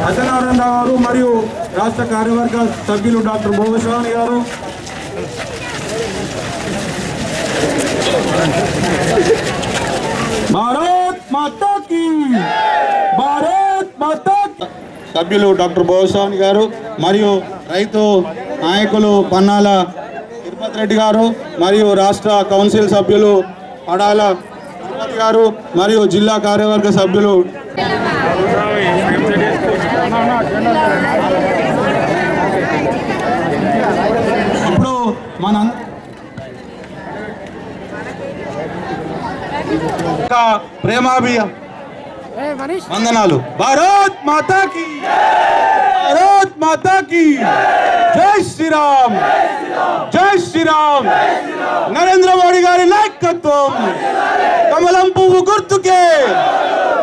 సత్యనారాయణ గారు మరియు రాష్ట్ర కార్యవర్గ సభ్యులు డాక్టర్ భోగస్వామి గారు. భారత్ మాతా కీ. భారత్ మాతా. సభ్యులు డాక్టర్ భోగస్వామి గారు మరియు రైతు నాయకులు పన్నాల తిరుపతి రెడ్డి గారు మరియు రాష్ట్ర కౌన్సిల్ సభ్యులు పడాల తిరుపతి గారు మరియు జిల్లా కార్యవర్గ సభ్యులు. ఇప్పుడు మన ప్రేమాభియం వందనాలు. భారత్ మాతా కి భారత్ మాతా కి జై శ్రీరామ్. జై శ్రీరామ్. నరేంద్ర మోడీ గారి నాయకత్వం. కమలం పువ్వు గుర్తుకే.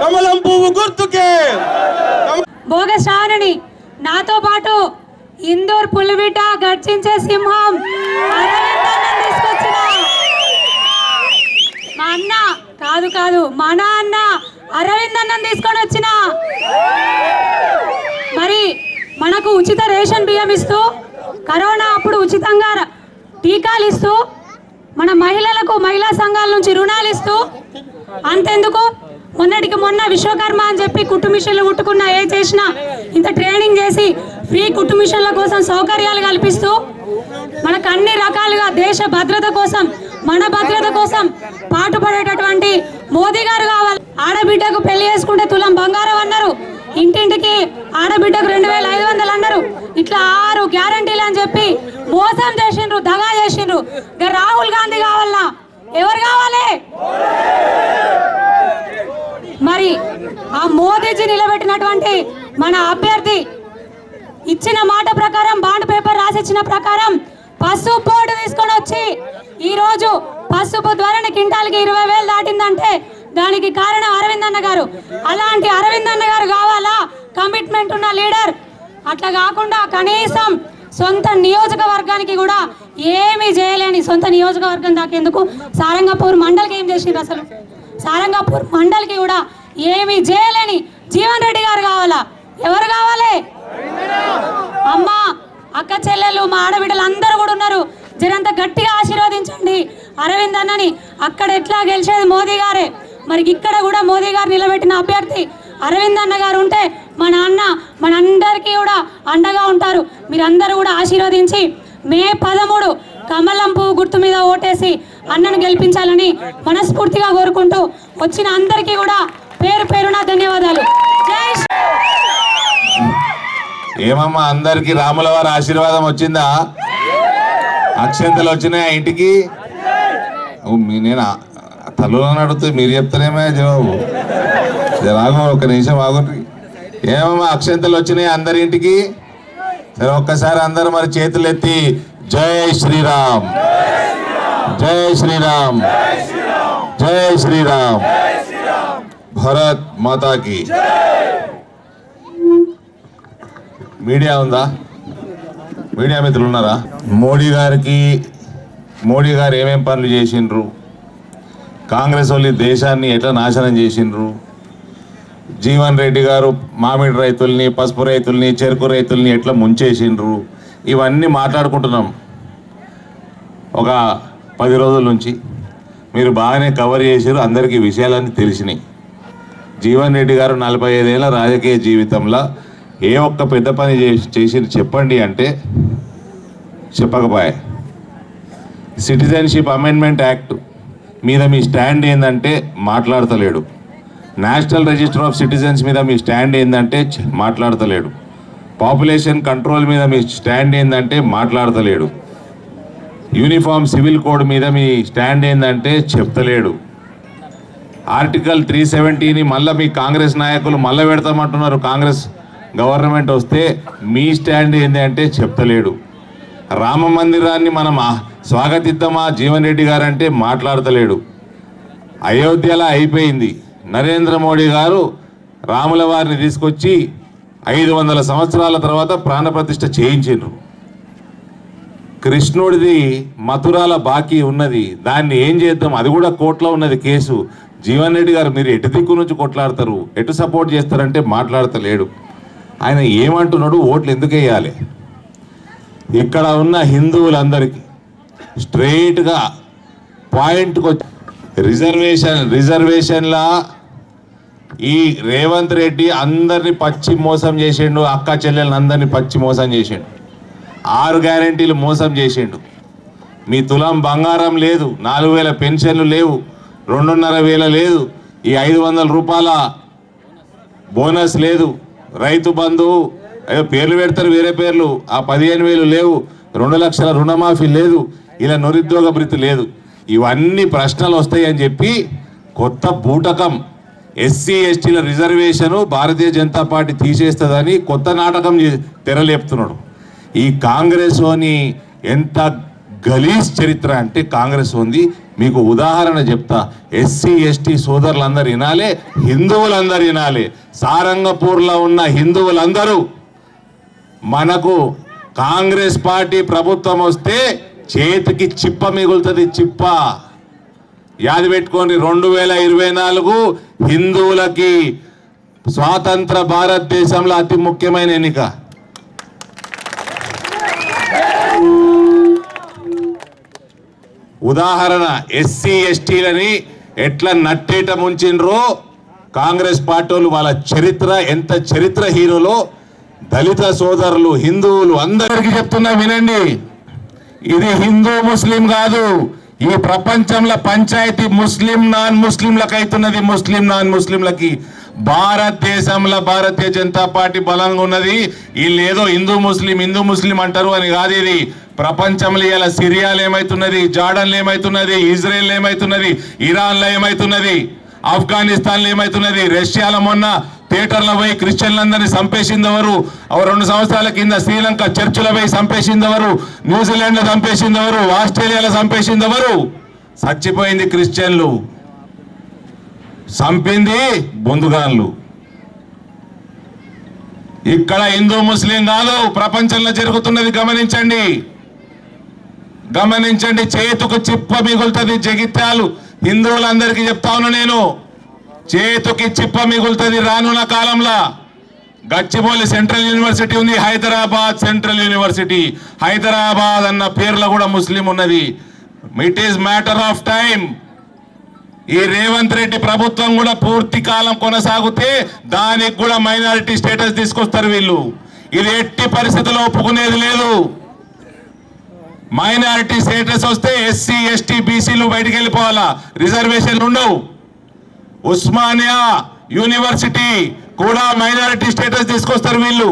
కమలం పువ్వు గుర్తుకే. భోగ శ్రావణిని నాతో పాటు ఇందూర్ పులిబిట గర్జించే సింహం. మా అన్న. కాదు కాదు మన అన్న. అరవింద్ అన్నం తీసుకొని వచ్చిన. మరి మనకు ఉచిత రేషన్ బియ్యం ఇస్తూ కరోనా అప్పుడు ఉచితంగా టీకాలు ఇస్తూ మన మహిళలకు మహిళా సంఘాల నుంచి రుణాలు ఇస్తూ అంతెందుకు? మొన్నటికి మొన్న విశ్వకర్మ అని చెప్పి కుట్టు మిషన్లు ఏ చేసినా ఇంత ట్రైనింగ్ చేసి ఫ్రీ కుట్టుమిషన్ల కోసం సౌకర్యాలు కల్పిస్తూ మనకు అన్ని రకాలుగా దేశ భద్రత కోసం మన భద్రత కోసం పాటుపడేటటువంటి మోదీ గారు కావాలి. ఆడబిడ్డకు పెళ్ళి చేసుకుంటే తులం బంగారం అన్నారు. ఇంటింటికి ఆడబిడ్డకు రెండు వేల ఐదు వందలు అన్నారు. ఇట్లా ఆరు గ్యారంటీలు అని చెప్పి మోసం చేసిండ్రు దగా చేసిండ్రు. రాహుల్ గాంధీ కావాలనా? ఎవరు కావాలి? మరి ఆ మోదీజీ నిలబెట్టినటువంటి మన అభ్యర్థి ఇచ్చిన మాట ప్రకారం బాండ్ పేపర్ రాసిచ్చిన ప్రకారం పసుపు బోర్డు తీసుకొని వచ్చి ఈ రోజు పసుపు ధరని క్వింటాల్కి ఇరవై వేలు దాటిందంటే దానికి కారణం అరవింద్ అన్న గారు. అలాంటి అరవింద్ అన్న గారు కావాలా? కమిట్మెంట్ ఉన్న లీడర్. అట్లా కాకుండా కనీసం సొంత నియోజకవర్గానికి కూడా ఏమీ చేయలేని సొంత నియోజకవర్గం దాకేందుకు సారంగపూర్ మండలికి ఏం చేసిండ్రు అసలు? సారంగపూర్ మండలికి కూడా ఏమీ చేయలేని జీవన్ రెడ్డి గారు కావాలా? ఎవరు కావాలి? అమ్మ అక్క చెల్లెలు మా ఆడబిడ్డలు అందరూ కూడా ఉన్నారు. జరంత గట్టిగా ఆశీర్వదించండి. అరవింద్ అన్నని అక్కడ ఎట్లా గెలిచేది మోదీ గారే? మరి ఇక్కడ కూడా మోదీ గారు నిలబెట్టిన అభ్యర్థి అరవింద్ అన్న గారు ఉంటే మన అన్న మనందరికీ కూడా అండగా ఉంటారు. మీరందరూ కూడా ఆశీర్వదించి మే పదమూడు కమలం పువ్వు గుర్తు మీద ఓటేసి అన్నను గెలిపించాలని మనస్ఫూర్తిగా కోరుకుంటూ వచ్చిన అందరికీ కూడా పేరు పేరున ధన్యవాదాలు. ఏమమ్మా అందరికి రాముల వారి ఆశీర్వాదం వచ్చిందా? అక్షంతలు వచ్చినాయా ఇంటికి? నేను ఆ- తల్లులో అడుగుతూ మీరు చెప్తారేమే జవాబు. రాగు ఒక నిమిషం ఆగుండ్రి. ఏమమ్మా అక్షంతలు వచ్చినాయి అందరి ఇంటికి? సరే ఒక్కసారి అందరు మరి చేతులు ఎత్తి జై శ్రీరామ్. జై శ్రీరామ్. జై శ్రీరామ్. భరత్ మాతాకి. మీడియా ఉందా? మీడియా మిత్రులు ఉన్నారా? మోడీ గారికి మోడీ గారు ఏమేం పనులు చేసిండ్రు? కాంగ్రెస్ వాళ్ళు దేశాన్ని ఎట్లా నాశనం చేసిండ్రు? జీవన్ రెడ్డి గారు మామిడి రైతుల్ని పసుపు రైతుల్ని చెరుకు రైతుల్ని ఎట్లా ముంచేసిండ్రు? ఇవన్నీ మాట్లాడుకుంటున్నాం. ఒక పది రోజుల నుంచి మీరు బాగానే కవర్ చేసారు అందరికీ విషయాలన్నీ తెలిసినాయి. జీవన్ రెడ్డి గారు నలభై ఐదేళ్ళ రాజకీయ జీవితంలో ఏ ఒక్క పెద్ద పని చేసి చేసి చెప్పండి అంటే చెప్పకపోయే. సిటిజన్షిప్ అమెండ్మెంట్ యాక్ట్ మీద మీ స్టాండ్ ఏంటంటే మాట్లాడతలేడు. నేషనల్ రిజిస్టర్ ఆఫ్ సిటిజన్స్ మీద మీ స్టాండ్ ఏంటంటే మాట్లాడతలేడు. పాపులేషన్ కంట్రోల్ మీద మీ స్టాండ్ ఏంటంటే మాట్లాడతలేడు. యూనిఫామ్ సివిల్ కోడ్ మీద మీ స్టాండ్ ఏంటంటే చెప్తలేడు. ఆర్టికల్ త్రీ సెవెంటీని మళ్ళీ మీ కాంగ్రెస్ నాయకులు మళ్ళీ పెడతామంటున్నారు. కాంగ్రెస్ గవర్నమెంట్ వస్తే మీ స్టాండ్ ఏంటి అంటే చెప్తలేడు. రామ మందిరాన్ని మనం స్వాగతిద్దామా జీవన్ రెడ్డి గారు అంటే మాట్లాడతలేడు. అయోధ్యలా అయిపోయింది. నరేంద్ర మోడీ గారు రాముల వారిని తీసుకొచ్చి ఐదు వందల సంవత్సరాల తర్వాత ప్రాణప్రతిష్ఠ చేయించిండ్రు. కృష్ణుడిది మథురాల బాకీ ఉన్నది. దాన్ని ఏం చేద్దాం? అది కూడా కోర్టులో ఉన్నది కేసు. జీవన్ రెడ్డి గారు మీరు ఎటు దిక్కు నుంచి కొట్లాడతారు? ఎటు సపోర్ట్ చేస్తారంటే మాట్లాడతలేడు. ఆయన ఏమంటున్నాడు? ఓట్లు ఎందుకు వేయాలి? ఇక్కడ ఉన్న హిందువులందరికీ స్ట్రైట్గా పాయింట్కి వచ్చి రిజర్వేషన్ రిజర్వేషన్లా ఈ రేవంత్ రెడ్డి అందరిని పచ్చి మోసం చేసిండు అక్క చెల్లెలను అందరినీ పచ్చి మోసం చేసిండు. ఆరు గ్యారెంటీలు మోసం చేసిండు. మీ తులం బంగారం లేదు నాలుగు వేల పెన్షన్లు లేవు రెండున్నర వేల లేదు ఈ ఐదు వందల రూపాయల బోనస్ లేదు. రైతు బంధువు అయ్యో పేర్లు పెడతారు వేరే పేర్లు ఆ పదిహేను వేలు లేవు రెండు లక్షల రుణమాఫీ లేదు ఇలా నిరుద్యోగ భృతి లేదు. ఇవన్నీ ప్రశ్నలు వస్తాయి అని చెప్పి కొత్త బూటకం ఎస్సీ ఎస్టీల రిజర్వేషను భారతీయ జనతా పార్టీ తీసేస్తుందని కొత్త నాటకం తెరలేపుతున్నాడు. ఈ కాంగ్రెస్ అని ఎంత గలీజ్ చరిత్ర అంటే కాంగ్రెస్ ఉంది. మీకు ఉదాహరణ చెప్తా. ఎస్సీ ఎస్టీ సోదరులందరూ వినాలి హిందువులందరూ వినాలి. సారంగపూర్లో ఉన్న హిందువులందరూ మనకు కాంగ్రెస్ పార్టీ ప్రభుత్వం వస్తే చేతికి చిప్ప మిగులుతుంది చిప్ప. యాది పెట్టుకొని రెండు వేల ఇరవై నాలుగు హిందువులకి స్వాతంత్ర భారతదేశంలో అతి ముఖ్యమైన ఎన్నిక. ఉదాహరణ ఎస్సీ ఎస్టీలని ఎట్లా నట్టేట ముంచిండ్రో కాంగ్రెస్ పార్టీలు వాళ్ళ చరిత్ర ఎంత చరిత్ర హీరోలో దళిత సోదరులు హిందువులు అందరికీ చెప్తున్నా వినండి. ఇది హిందూ ముస్లిం కాదు. ఈ ప్రపంచంలో పంచాయతీ ముస్లిం నాన్ ముస్లింలకు అవుతున్నది ముస్లిం నాన్ ముస్లింలకి భారతదేశంలో భారతీయ జనతా పార్టీ బలంగా ఉన్నది. వీళ్ళు ఏదో హిందూ ముస్లిం హిందూ ముస్లిం అంటారు అని కాదు ఇది. ప్రపంచంలో ఇలా సిరియాలో ఏమైతున్నది జార్డన్లో ఏమైతున్నది ఇజ్రాయెల్ ఏమైతున్నది ఇరాన్లో ఏమైతున్నది ఆఫ్ఘనిస్తాన్లో ఏమైతున్నది రష్యాలో మొన్న థియేటర్లపై పోయి క్రిస్టియన్లందరినీ చంపేసింది ఎవరు రెండు సంవత్సరాల కింద శ్రీలంక చర్చిలో చంపేసిందవరు? ఎవరు న్యూజిలాండ్లో చంపేసింది ఎవరు ఆస్ట్రేలియాలో చంపేసింది ఎవరు చచ్చిపోయింది క్రిస్టియన్లు. చంపింది బొందుగాన్లు ఇక్కడ హిందూ ముస్లిం కాదు ప్రపంచంలో జరుగుతున్నది గమనించండి. గమనించండి చేతుకు చిప్ప మిగులుతుంది జగిత్యాలు. హిందువులందరికీ చెప్తాను నేను. చేతుకి చిప్ప మిగులుతుంది రానున్న కాలంలో. గచ్చిబౌలి సెంట్రల్ యూనివర్సిటీ ఉంది హైదరాబాద్ సెంట్రల్ యూనివర్సిటీ. హైదరాబాద్ అన్న పేర్లో కూడా ముస్లిం ఉన్నది. It is matter of time ఈ రేవంత్ రెడ్డి ప్రభుత్వం కూడా పూర్తి కాలం కొనసాగితే దానికి కూడా మైనారిటీ స్టేటస్ తీసుకొస్తారు వీళ్ళు. ఇది ఎట్టి పరిస్థితుల్లో ఒప్పుకునేది లేదు. మైనారిటీ స్టేటస్ వస్తే ఎస్సీ ఎస్టీ బీసీలు బయటికి వెళ్ళిపోవాలా? రిజర్వేషన్లు ఉండవు. ఉస్మానియా యూనివర్సిటీ కూడా మైనారిటీ స్టేటస్ తీసుకొస్తారు వీళ్ళు.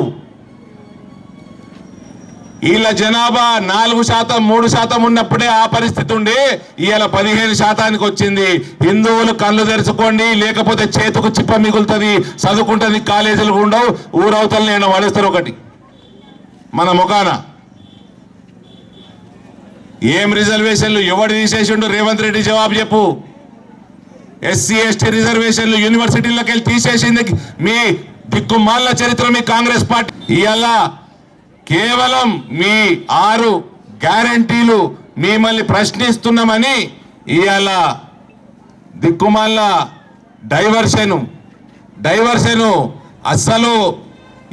వీళ్ళ జనాభా నాలుగు శాతం మూడు శాతం ఉన్నప్పుడే ఆ పరిస్థితి ఉండి ఇవాళ పదిహేను శాతానికి వచ్చింది. హిందువులు కళ్ళు తెరుచుకోండి లేకపోతే చేతుకు చిప్ప మిగులుతుంది చదువుకుంటుంది కాలేజీలు ఉండవు ఊరవతలు నేను వాడేస్తారు ఒకటి. మన ముఖాన. ఏం రిజర్వేషన్లు ఎవడు తీసేసిండు? రేవంత్ రెడ్డి జవాబు చెప్పు. ఎస్సీ ఎస్టీ రిజర్వేషన్లు యూనివర్సిటీలోకి వెళ్ళి తీసేసింది మీ దిక్కుమాల చరిత్ర మీ కాంగ్రెస్ పార్టీ. ఇవాళ కేవలం మీ ఆరు గ్యారంటీలు మిమ్మల్ని ప్రశ్నిస్తున్నామని ఇవాళ దిక్కుమాల డైవర్షను డైవర్షను అస్సలు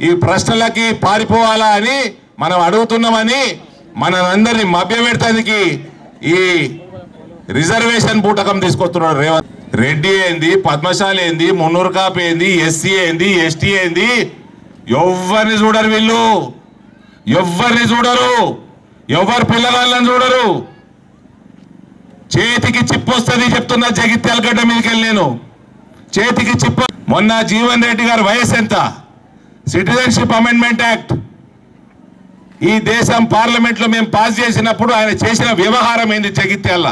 ఈ ప్రశ్నలకి పారిపోవాలా అని మనం అడుగుతున్నామని మనందరినీ మభ్యపెడతానికి ఈ రిజర్వేషన్ బూటకం తీసుకొస్తున్నాడు రేవంత్. రెడ్డి ఏంది పద్మశాలి ఏంది మున్నూరు కాపు ఏంది ఎస్సీ ఏంది ఎస్టీ ఏంది? ఎవరిని చూడరు వీళ్ళు. ఎవరిని చూడరు. ఎవరు పిల్లగాళ్ళని చూడరు. చేతికి చిప్పు వస్తుంది చెప్తున్నా జగిత్యాల గడ్డ మీదకి వెళ్ళాను నేను. చేతికి చిప్పు మొన్న జీవన్ రెడ్డి గారి వయసు ఎంత? Citizenship amendment act. ఈ దేశం పార్లమెంట్లో మేము పాస్ చేసినప్పుడు ఆయన చేసిన వ్యవహారం ఏంది జగిత్యాల?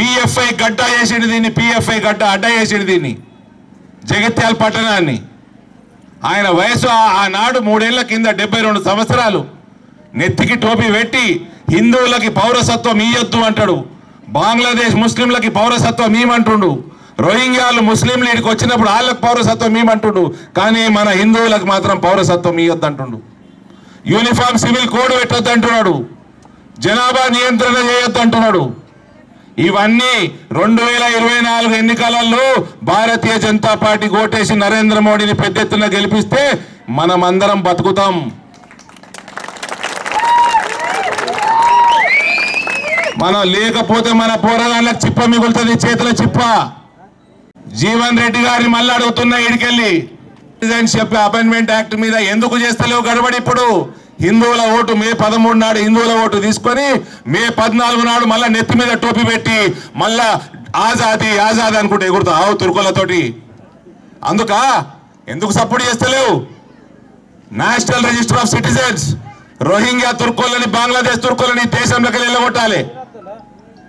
పిఎఫ్ఐ గడ్డ వేసిండు దీన్ని పిఎఫ్ఐ గడ్డ అడ్డ వేసిండు దీన్ని. జగిత్యాల పట్టణాన్ని. ఆయన వయసు ఆ- ఆనాడు మూడేళ్ళ కింద డెబ్బై రెండు సంవత్సరాలు. నెత్తికి టోపీ పెట్టి హిందువులకి పౌరసత్వం ఇయ్యొద్దు అంటాడు. బంగ్లాదేశ్ ముస్లింలకి పౌరసత్వం ఇవ్వమంటుండు. రోహింగ్యాలు ముస్లింలు ఇక్కడికి వచ్చినప్పుడు వాళ్ళకి పౌరసత్వం ఇవ్వమంటుండు. కానీ మన హిందువులకు మాత్రం పౌరసత్వం ఇవ్వద్దు అంటుండు యూనిఫామ్ సివిల్ కోడ్ పెట్టొద్దు అంటున్నాడు జనాభా నియంత్రణ చేయొద్దు అంటున్నాడు ఇవన్నీ రెండు వేల ఇరవై నాలుగు ఎన్నికలలో భారతీయ జనతా పార్టీ ఓటేసి నరేంద్ర మోడీని పెద్ద ఎత్తున గెలిపిస్తే మనమందరం బతుకుతాం. మనం లేకపోతే మన పోరాటాలకు చిప్ప మిగులుతుంది చేతుల చిప్ప. జీవన్ రెడ్డి గారిని మళ్ళీ అడుగుతున్నా ఇడికెళ్ళి. చెప్పి అపాయింట్మెంట్ యాక్ట్ మీద ఎందుకు చేస్తలేవు గడబడి ఇప్పుడు? హిందువుల ఓటు మే పదమూడు నాడు హిందువుల ఓటు తీసుకొని మే పద్నాలుగు నాడు మళ్ళా నెత్తి మీద టోపీ పెట్టి మళ్ళా ఆజాది ఆజాది అనుకుంటే ఎగురుతావు తురుకోలతోటి అందుక? ఎందుకు support చేస్తలేవు? National register of citizens Rohingya తుర్కోళ్ళని Bangladesh తుర్కోళ్ళని దేశంలోకి వెళ్ళగొట్టాలి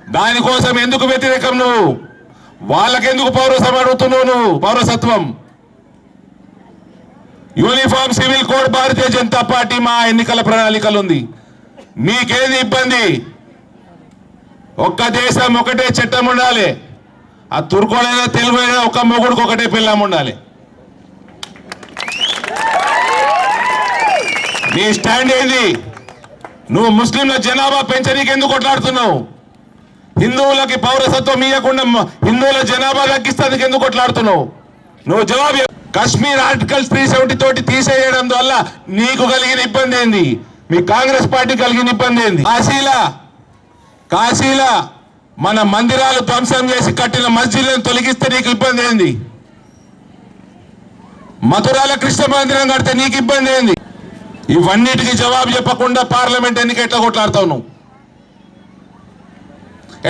దానికోసం ఎందుకు వ్యతిరేకం నువ్వు? వాళ్ళకెందుకు పౌరసం అడుగుతున్నావు నువ్వు? పౌరసత్వం. Uniform civil code Bharatiya Janata Party మా ఎన్నికల ప్రణాళికలు ఉంది మీకేది ఇబ్బంది? ఒక్క దేశం ఒకటే చట్టం ఉండాలి. ఆ తుర్కోడైనా తెలుగు అయినా ఒక మొగుడికి ఒకటే పిల్లం ఉండాలి. నీ స్టాండ్ ఏంది? నువ్వు ముస్లింల జనాభా పెంచనీకి ఎందుకు కొట్లాడుతున్నావు? హిందువులకి పౌరసత్వం ఇవ్వకుండా హిందువుల జనాభా తగ్గిస్తానికి ఎందుకు కొట్లాడుతున్నావు? నువ్వు జవాబు కశ్మీర్ ఆర్టికల్స్ త్రీ సెవెంటీ తోటి తీసేయడం వల్ల నీకు కలిగిన ఇబ్బంది ఏంది? మీ కాంగ్రెస్ పార్టీ కలిగిన ఇబ్బంది ఏంది? కాశీలా? కాశీలా? మన మందిరాలు ధ్వంసం చేసి కట్టిన మస్జిద్లను తొలగిస్తే నీకు ఇబ్బంది ఏంది? మధురాల కృష్ణ మందిరం కడితే నీకు ఇబ్బంది ఏంది? ఇవన్నిటికీ జవాబు చెప్పకుండా పార్లమెంట్ ఎన్నిక ఎట్లా కొట్లాడతావు నువ్వు?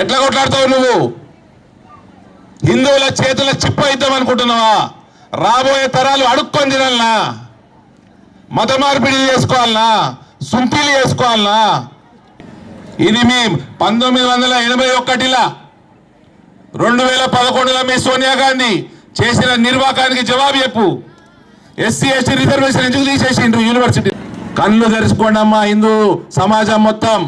ఎట్లా కొట్లాడతావు నువ్వు? హిందువుల చేతుల చిప్ప ఇద్దాం అనుకుంటున్నావా? రాబోయే తరాలు అడుక్కొని తినాలనా? మత మార్పిడిలు చేసుకోవాలనా? సుంపీలు చేసుకోవాలనా? ఇది మీ పంతొమ్మిది వందల ఎనభై ఒకటిలా. రెండు వేల పదకొండులో మీ సోనియా గాంధీ చేసిన నిర్వాకానికి జవాబు చెప్పు. ఎస్సీ ఎస్టీ రిజర్వేషన్ ఎందుకు తీసేసిండ్రు యూనివర్సిటీ? కళ్ళు తెరుచుకోండి అమ్మా హిందూ సమాజం మొత్తం.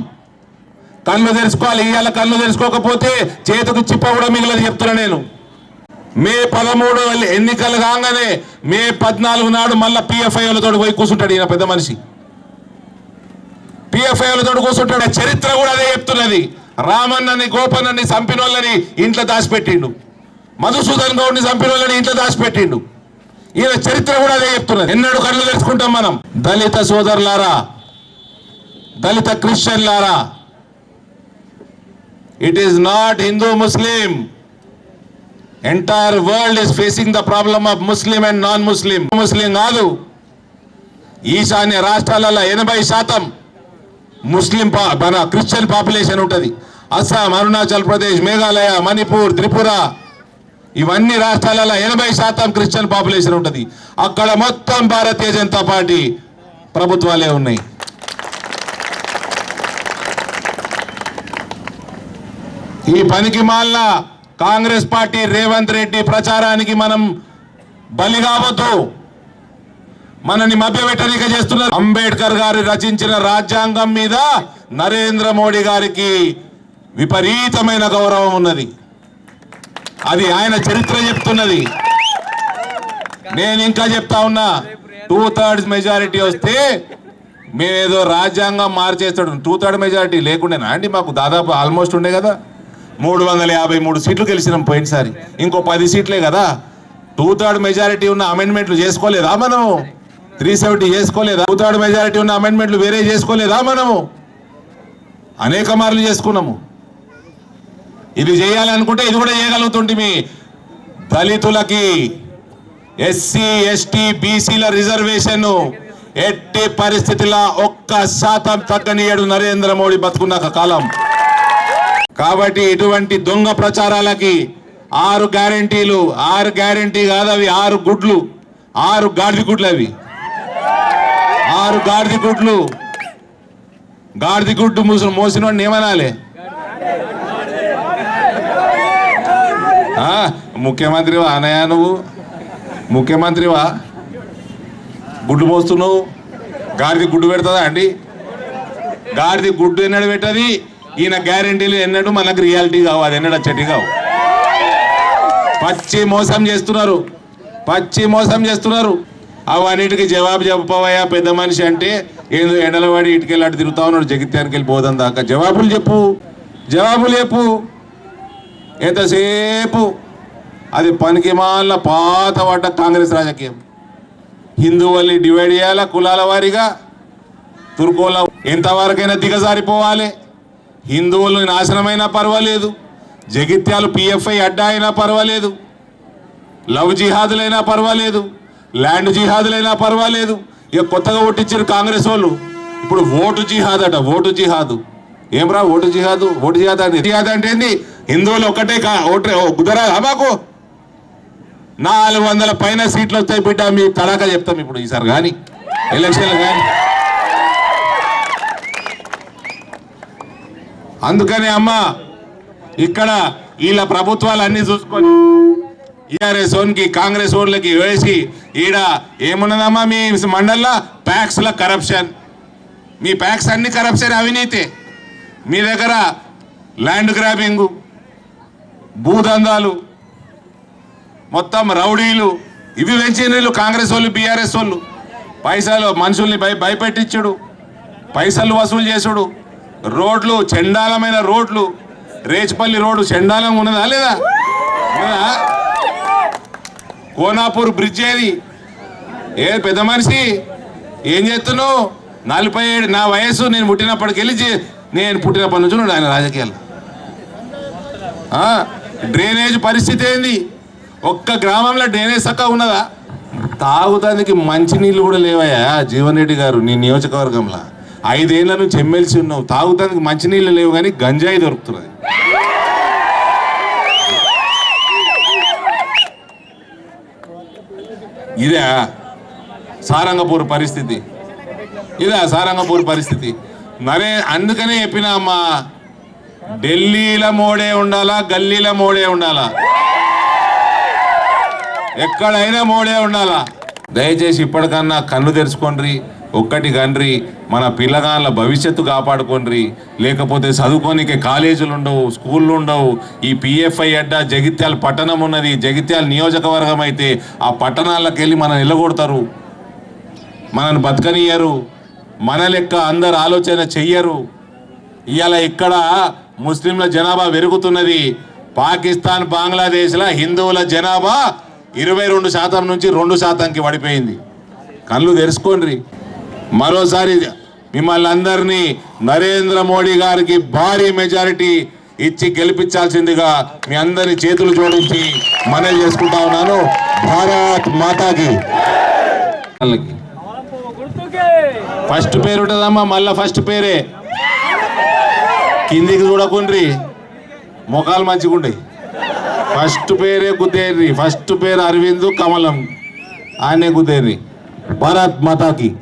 కళ్ళు తెరుచుకోవాలి ఇవాళ కళ్ళు తెరుచుకోకపోతే చేతికి చిప్ప కూడా మిగిలదు చెప్తున్నా నేను. మే పదమూడు ఎన్నికలు కాగానే మే పద్నాలుగు నాడు మళ్ళా పిఎఫ్ఐలతో పోయి కూర్చుంటాడు ఈయన పెద్ద మనిషి. పిఎఫ్ఐలతో కూర్చుంటాడు. చరిత్ర కూడా అదే చెప్తున్నది. రామన్నని గోపన్నని చంపినోళ్ళని ఇంట్లో దాచిపెట్టిండు. మధుసూదన్ గౌడ్ని చంపినోళ్ళని ఇంట్లో దాచిపెట్టిండు. ఈయన చరిత్ర కూడా అదే చెప్తున్నది. ఎన్నడూ కళ్ళు తెలుసుకుంటాం మనం. దళిత సోదరులారా దళిత క్రిస్టియన్లారా it is not Hindu Muslim. Entire world is facing the problem of Muslim and non Muslim ముస్లిం కాదు. ఈశాన్య రాష్ట్రాలలో ఎనభై శాతం ముస్లిం పా- మన క్రిస్టియన్ పాపులేషన్ ఉంటుంది. అస్సాం అరుణాచల్ ప్రదేశ్ మేఘాలయ మణిపూర్ త్రిపుర ఇవన్నీ రాష్ట్రాలలో ఎనభై శాతం క్రిస్టియన్ పాపులేషన్ ఉంటుంది. అక్కడ మొత్తం భారతీయ జనతా పార్టీ ప్రభుత్వాలే ఉన్నాయి. ఈ పనికి మాల్లా కాంగ్రెస్ పార్టీ రేవంత్ రెడ్డి ప్రచారానికి మనం బలి కావద్దు. మనని మభ్యపెట్టనిక చేస్తున్నారు. అంబేద్కర్ గారు రచించిన రాజ్యాంగం మీద నరేంద్ర మోడీ గారికి విపరీతమైన గౌరవం ఉన్నది. అది ఆయన చరిత్ర చెప్తున్నది. నేను ఇంకా చెప్తా ఉన్నా టూ థర్డ్స్ మెజారిటీ వస్తే మేమేదో రాజ్యాంగం మార్చేస్తాడు. టూ థర్డ్ మెజారిటీ లేకుండేనా అండి మాకు? దాదాపు ఆల్మోస్ట్ ఉండే కదా. మూడు వందల యాభై మూడు సీట్లు గెలిచినాం పోయినసారి. ఇంకో పది సీట్లే కదా. టూ థర్డ్ మెజారిటీ ఉన్న అమెండ్మెంట్లు చేసుకోలేదా మనము? త్రీ సెవెంటీ చేసుకోలేదా? టూ థర్డ్ మెజారిటీ ఉన్న అమెండ్మెంట్లు వేరే చేసుకోలేదా మనము? అనేక మార్లు చేసుకున్నాము. ఇది చేయాలనుకుంటే ఇది కూడా చేయగలుగుతుంటే మీ దళితులకి. ఎస్సీ ఎస్టీ బీసీల రిజర్వేషన్ ఎట్టి పరిస్థితిలో ఒక్క శాతం తగ్గనీయడు నరేంద్ర మోడీ బతుకున్నాక కాలం. కాబట్టి ఇటువంటి దొంగ ప్రచారాలకి ఆరు గ్యారంటీలు ఆరు గ్యారంటీ కాదు అవి ఆరు గుడ్లు ఆరు గాడిద గుడ్లు అవి. ఆరు గాడిద గుడ్లు. గాడిద గుడ్డు మూసిన మోసిన వాడిని ఏమనాలి ముఖ్యమంత్రివా? అనయా నువ్వు? ముఖ్యమంత్రివా? గుడ్డు మోస్తున్నావు? గాడిది గుడ్డు పెడుతుందా అండి? గాడిది గుడ్డు ఎన్నడు పెట్టది? ఈయన గ్యారంటీలు ఎన్నడు మనకు రియాలిటీ కావు అది ఎన్నడ చెట్టి కావు. పచ్చి మోసం చేస్తున్నారు. పచ్చి మోసం చేస్తున్నారు. అవన్నిటికీ జవాబు చెప్పవయ్యా పెద్ద మనిషి అంటే ఏదో ఎండలవాడి ఇటుకెళ్ళాడు తిరుగుతా ఉన్నాడు జగిత్యానికి వెళ్ళి పోదాం దాకా. జవాబులు చెప్పు. జవాబులు చెప్పు. ఎంతసేపు? అది పనికిమాల పాత పడ్డ కాంగ్రెస్ రాజకీయం. హిందువుల్ని డివైడ్ చేయాలా కులాల వారీగా? తుర్కోల ఎంతవరకైనా దిగజారిపోవాలి. హిందువులు నాశనమైనా పర్వాలేదు జగిత్యాలు పిఎఫ్ఐ అడ్డా అయినా పర్వాలేదు లవ్ జిహాదులైనా పర్వాలేదు ల్యాండ్ జిహాదులైనా పర్వాలేదు. ఇక కొత్తగా ఓటిచ్చారు కాంగ్రెస్ వాళ్ళు? ఇప్పుడు ఓటు జిహాద్ అట ఓటు జిహాదు. ఏమరా ఓటు జిహాదు? ఓటు జిహాద్ అంటే జిహాద్ అంటే ఏంది? హిందువులు ఒకటే కా ఓటు కుదరా మాకు. నాలుగు వందల పైన సీట్లు వస్తాయి బిడ్డ మీ తడాక చెప్తాం ఇప్పుడు ఈసారి కానీ ఎలక్షన్లు కానీ. అందుకని అమ్మ ఇక్కడ వీళ్ళ ప్రభుత్వాలు అన్ని చూసుకొని టీఆర్ఎస్ ఓన్కి కాంగ్రెస్ ఓన్లకి వేసి ఈడ ఏమున్నదమ్మా మీ మండల్లో? ప్యాక్స్ల కరప్షన్. మీ ప్యాక్స్ అన్ని కరప్షన్ అవినీతి. మీ దగ్గర ల్యాండ్ గ్రాబింగ్ భూదందాలు మొత్తం రౌడీలు ఇవి వెంచినీళ్ళు కాంగ్రెస్ వాళ్ళు బీఆర్ఎస్ వాళ్ళు. పైసలు మనుషుల్ని భయ భయపెట్టించుడు. పైసలు వసూలు చేసుడు. రోడ్లు చండాలమైన రోడ్లు. రేచిపల్లి రోడ్డు చండాలం ఉన్నదా లేదా? కోనాపూర్ బ్రిడ్జ్ ఏది? ఏ పెద్ద మనిషి? ఏం చేస్తున్నావు? నలభై ఏడు నా వయసు నేను పుట్టినప్పటికెళ్ళి చే- నేను పుట్టినప్పటి నుంచి ఉన్నాడు ఆయన రాజకీయాలు డ్రైనేజ్ పరిస్థితి ఏంది? ఒక్క గ్రామంలో డ్రైనేజ్ చక్కగా ఉన్నదా? తాగుతానికి మంచినీళ్ళు కూడా లేవయ్యా జీవన్ రెడ్డి గారు నీ నియోజకవర్గంలో. ఐదేళ్ళ నుంచి ఎమ్మెల్సీ ఉన్నావు. తాగుతానికి మంచినీళ్ళు లేవు కానీ గంజాయి దొరుకుతున్నది. ఇదే సారంగపూర్ పరిస్థితి. ఇదే సారంగపూర్ పరిస్థితి. మరే అందుకనే చెప్పినా అమ్మా ఢిల్లీల మోడే ఉండాలా గల్లీల మోడే ఉండాలా? ఎక్కడైనా మోడే ఉండాలా? దయచేసి ఇప్పటికన్నా కన్ను తెరుచుకోండి. ఒక్కటి గండ్రి మన పిల్లగాళ్ళ భవిష్యత్తు కాపాడుకోండి లేకపోతే చదువుకోనికే కాలేజీలు ఉండవు స్కూళ్ళు ఉండవు ఈ పిఎఫ్ఐ అడ్డ జగిత్యాల పట్టణం ఉన్నది జగిత్యాల నియోజకవర్గం అయితే ఆ పట్టణాలకు వెళ్ళి మనం నిలగొడతారు. మనల్ని బతకనియ్యరు. మన లెక్క అందరు ఆలోచన చెయ్యరు. ఇవాళ ఇక్కడ ముస్లింల జనాభా పెరుగుతున్నది. పాకిస్తాన్ బంగ్లాదేశ్లో హిందువుల జనాభా ఇరవై రెండు శాతం నుంచి రెండు శాతంకి పడిపోయింది. కళ్ళు తెరుచుకోండి మరోసారి మిమ్మల్ని అందరినీ నరేంద్ర మోడీ గారికి భారీ మెజారిటీ ఇచ్చి గెలిపించాల్సిందిగా మీ అందరి చేతులు జోడించి మనవి చేసుకుంటా ఉన్నాను. భారత్ మాతాకి. వాళ్ళకి ఫస్ట్ పేరు ఉంటుందమ్మా మళ్ళా ఫస్ట్ పేరే. కిందికి చూడకుండ్రి. ముఖాలు మంచిగుండయి. ఫస్ట్ పేరే గుద్దేర్రి ఫస్ట్ పేరు అరవింద్ కమలం. ఆయనే గుద్దేర్రి. భారత్ మాతాకి.